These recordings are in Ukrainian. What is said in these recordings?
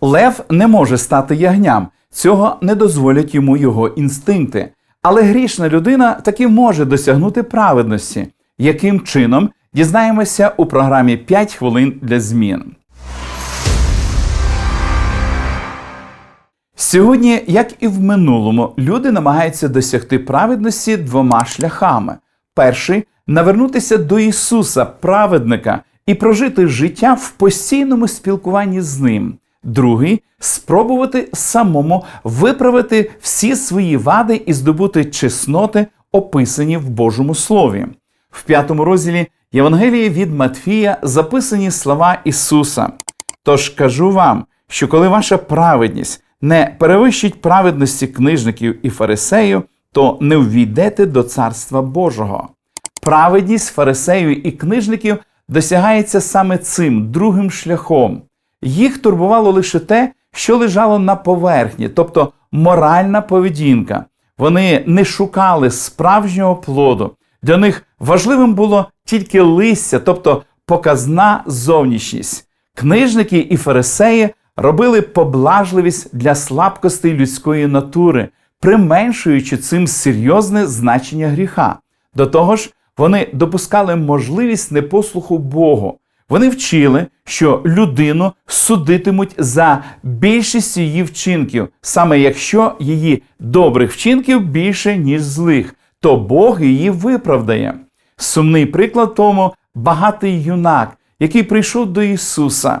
Лев не може стати ягням, цього не дозволять йому його інстинкти. Але грішна людина таки може досягнути праведності. Яким чином дізнаємося у програмі «5 хвилин для змін. Сьогодні, як і в минулому, люди намагаються досягти праведності двома шляхами: перший навернутися до Ісуса, праведника, і прожити життя в постійному спілкуванні з Ним. Другий спробувати самому виправити всі свої вади і здобути чесноти, описані в Божому Слові. В п'ятому розділі Євангелії від Матфія записані слова Ісуса. Тож кажу вам, що коли ваша праведність не перевищить праведності книжників і фарисеїв, то не ввійдете до Царства Божого. Праведність фарисеїв і книжників досягається саме цим другим шляхом. Їх турбувало лише те, що лежало на поверхні, тобто моральна поведінка. Вони не шукали справжнього плоду. Для них важливим було тільки листя, тобто показна зовнішність. Книжники і фарисеї робили поблажливість для слабкостей людської натури, применшуючи цим серйозне значення гріха. До того ж, вони допускали можливість непослуху Богу. Вони вчили, що людину судитимуть за більшість її вчинків, саме якщо її добрих вчинків більше, ніж злих, то Бог її виправдає. Сумний приклад тому багатий юнак, який прийшов до Ісуса.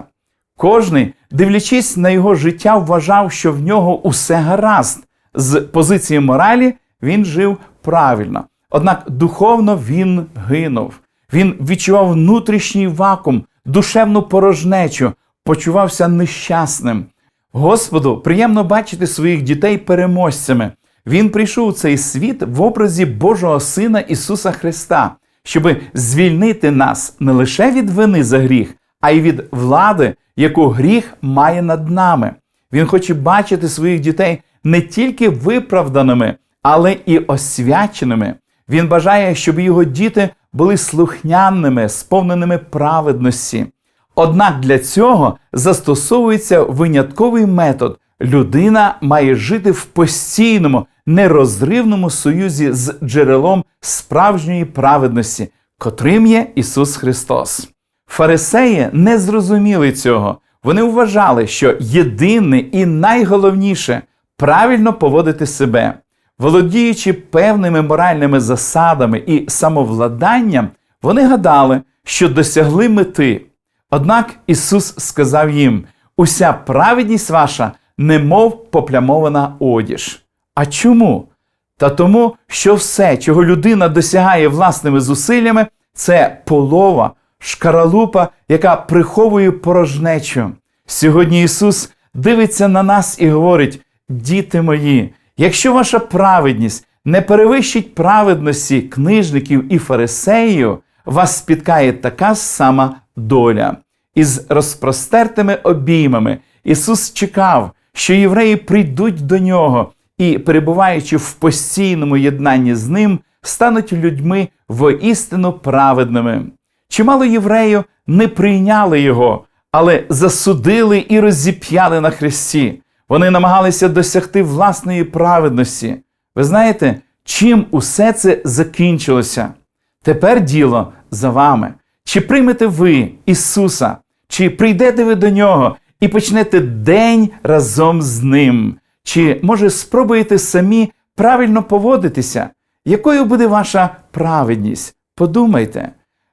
Кожний, дивлячись на його життя, вважав, що в нього усе гаразд. З позиції моралі він жив правильно. Однак духовно він гинув. Він відчував внутрішній вакуум, душевну порожнечу, почувався нещасним. Господу приємно бачити своїх дітей переможцями. Він прийшов у цей світ в образі Божого Сина Ісуса Христа, щоб звільнити нас не лише від вини за гріх, а й від влади, яку гріх має над нами. Він хоче бачити своїх дітей не тільки виправданими, але і освяченими. Він бажає, щоб його діти були слухняними, сповненими праведності. Однак для цього застосовується винятковий метод. Людина має жити в постійному, нерозривному союзі з джерелом справжньої праведності, котрим є Ісус Христос. Фарисеї не зрозуміли цього. Вони вважали, що єдине і найголовніше правильно поводити себе. Володіючи певними моральними засадами і самовладанням, вони гадали, що досягли мети. Однак Ісус сказав їм: уся праведність ваша, немов поплямована одіж. А чому? Та тому, що все, чого людина досягає власними зусиллями, це полова, шкаралупа, яка приховує порожнечу. Сьогодні Ісус дивиться на нас і говорить: діти мої, якщо ваша праведність не перевищить праведності книжників і фарисеїв, вас спіткає така сама доля. Із розпростертими обіймами Ісус чекав, що євреї прийдуть до нього і, перебуваючи в постійному єднанні з ним, стануть людьми воістину праведними. Чимало євреїв не прийняли його, але засудили і розіп'яли на хресті. Вони намагалися досягти власної праведності. Ви знаєте, чим усе це закінчилося? Тепер діло за вами. Чи приймете ви Ісуса, чи прийдете ви до Нього і почнете день разом з Ним? Чи, може, спробуєте самі правильно поводитися? Якою буде ваша праведність? Подумайте.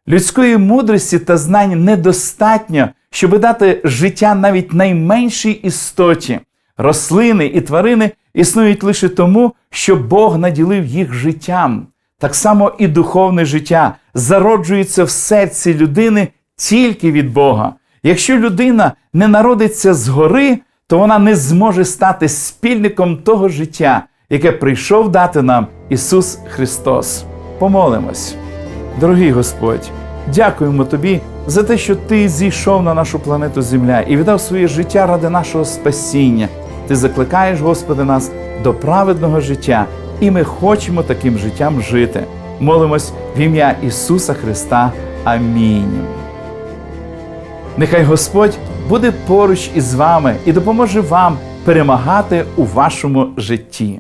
Людської мудрості та знань недостатньо, щоб дати життя навіть найменшій істоті. Рослини і тварини існують лише тому, що Бог наділив їх життям. Так само і духовне життя зароджується в серці людини тільки від Бога. Якщо людина не народиться згори, то вона не зможе стати спільником того життя, яке прийшов дати нам Ісус Христос. Помолимось. Дорогий Господь, дякуємо Тобі за те, що Ти зійшов на нашу планету Земля і віддав своє життя ради нашого спасіння. Ти закликаєш, Господи, нас до праведного життя, і ми хочемо таким життям жити. Молимось в ім'я Ісуса Христа. Амінь. Нехай Господь буде поруч із вами і допоможе вам перемагати у вашому житті.